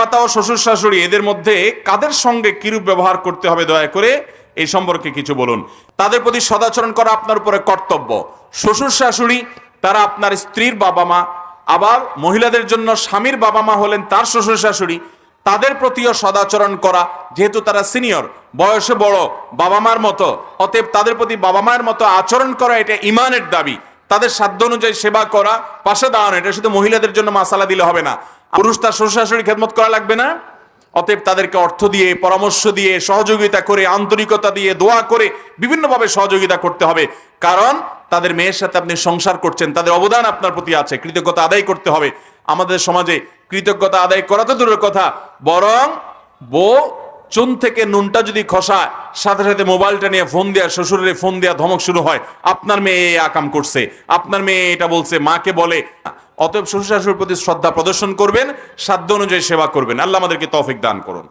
পিতামাতা ও শ্বশুর শাশুড়ি, এদের মধ্যে কাদের সঙ্গে কিরূপ ব্যবহার করতে হবে দয়া করে এই সম্পর্কে কিছু বলুন। তাদের প্রতি সদাচরণ করা আপনার উপরে কর্তব্য। শ্বশুর শাশুড়ি, তারা আপনার স্ত্রীর বাবা মা আবার মহিলাদের জন্য স্বামীর বাবা মা হলেন তার শ্বশুর শাশুড়ি, তাদের প্রতিও সদাচরণ করা, যেহেতু তারা সিনিয়র, বয়সে বড় বাবা মার মতো, অতএব তাদের প্রতি বাবা মায়ের মতো আচরণ করা এটা ইমানের দাবি। তাদের সাধ্য অনুযায়ী সেবা করা, পাশে দাঁড়ানো, এটা শুধু মহিলাদের জন্য মাসালা দিলে হবে না। পুরুষ তার শ্বশুর শাশুড়ি খেদমত করা লাগবে না। অতএব তাদেরকে অর্থ দিয়ে, পরামর্শ দিয়ে, সহযোগিতা করে, আন্তরিকতা দিয়ে, দোয়া করে বিভিন্নভাবে সহযোগিতা করতে হবে। কারণ তাদের মেয়ের সাথে আপনি সংসার করছেন, তাদের অবদান আপনার প্রতি আছে, কৃতজ্ঞতা আদায় করতে হবে। আমাদের সমাজে কৃতজ্ঞতা আদায় করা তো দূরের কথা, বরং বউ চুন থেকে নুনটা যদি খসায়, সাথে সাথে মোবাইলটা নিয়ে ফোন দেওয়া শ্বশুরের ফোন দেওয়া ধমক শুরু হয়। আপনার মেয়ে এই আকাম করছে। আপনার মেয়ে এটা বলছে, মাকে বলে, অতএব শ্বশুর শাশুড়ির প্রতি শ্রদ্ধা প্রদর্শন করবেন, সাধ্য অনুযায়ী সেবা করবেন। আল্লাহ আমাদেরকে তফিক দান করুন।